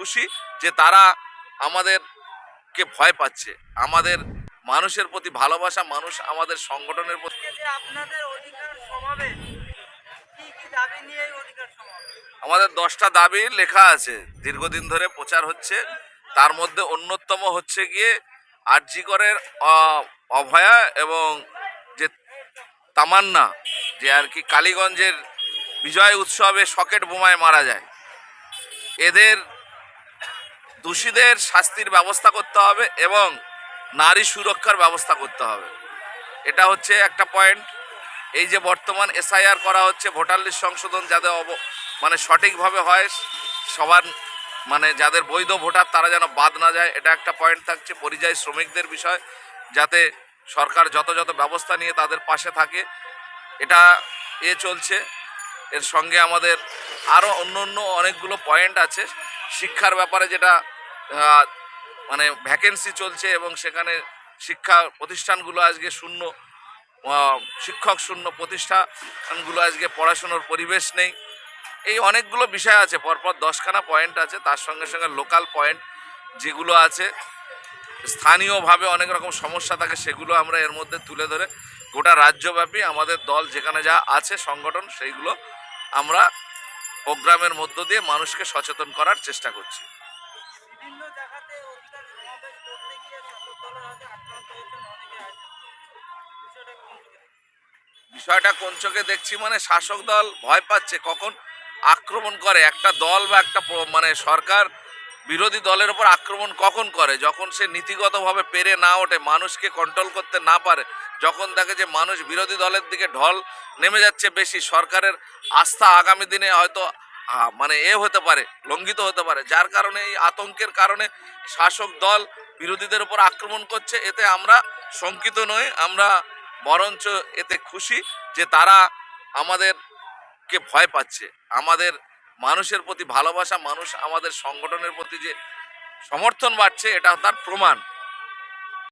খুশি যে তারা আমাদেরকে ভয় পাচ্ছে। আমাদের মানুষের প্রতি ভালোবাসা মানুষ আমাদের সংগঠনের প্রতি আপনাদের অধিকার সমাবেশ আমাদের দশটা দাবি লেখা আছে। দীর্ঘদিন ধরে প্রচার হচ্ছে। তার মধ্যে অন্যতম হচ্ছে গিয়ে আরজিকরের অভয়া এবং যে তামান্না যে আর কি কালীগঞ্জের বিজয় উৎসবে সকেট বোমায় মারা যায়। এদের দোষীদের শাস্তির ব্যবস্থা করতে হবে এবং নারী সুরক্ষার ব্যবস্থা করতে হবে। এটা হচ্ছে একটা পয়েন্ট এই যে বর্তমান এসআইআর করা হচ্ছে, ভোটার সংশোধন যাদের অব মানে সঠিকভাবে হয়, সবার মানে যাদের বৈধ ভোটার তারা যেন বাদ না যায়, এটা একটা পয়েন্ট থাকছে। পরিযায়ী শ্রমিকদের বিষয়, যাতে সরকার যত ব্যবস্থা নিয়ে তাদের পাশে থাকে, এটা এ চলছে। এর সঙ্গে আমাদের আরও অন্য অন্য অনেকগুলো পয়েন্ট আছে। শিক্ষার ব্যাপারে যেটা মানে ভ্যাকেন্সি চলছে এবং সেখানে শিক্ষা প্রতিষ্ঠানগুলো আজকে শূন্য শিক্ষক শূন্য প্রতিষ্ঠানগুলো আজকে পড়াশুনোর পরিবেশ নেই। এই অনেকগুলো বিষয় আছে, পরপর দশখানা পয়েন্ট আছে, তার সঙ্গে সঙ্গে লোকাল পয়েন্ট যেগুলো আছে, স্থানীয়ভাবে অনেক রকম সমস্যা থাকে সেগুলো আমরা এর মধ্যে তুলে ধরে গোটা রাজ্যব্যাপী আমাদের দল যেখানে যা আছে সংগঠন, সেইগুলো আমরা প্রোগ্রামের মধ্য দিয়ে মানুষকে সচেতন করার চেষ্টা করছি। বিষয়টা কোন চোখে দেখছি মানে শাসক দল ভয় পাচ্ছে কখন আক্রমণ করে একটা দল বা একটা মানে সরকার বিরোধী দলের উপর আক্রমণ কখন করে? যখন সে নীতিগতভাবে পেরে না ওঠে, মানুষকে কন্ট্রোল করতে না পারে, যখন দেখে যে মানুষ বিরোধী দলের দিকে ঢল নেমে যাচ্ছে বেশি, সরকারের আস্থা আগামী দিনে হয়তো মানে এ হতে পারে, লঙ্ঘিত হতে পারে। যার কারণে, এই আতঙ্কের কারণে শাসক দল বিরোধীদের উপর আক্রমণ করছে। এতে আমরা শঙ্কিত নই, আমরা বরঞ্চ এতে খুশি যে তারা আমাদেরকে ভয় পাচ্ছে, আমাদের মানুষের প্রতি ভালোবাসা মানুষ আমাদের সংগঠনের প্রতি যে সমর্থন বাড়ছে এটা তার প্রমাণ।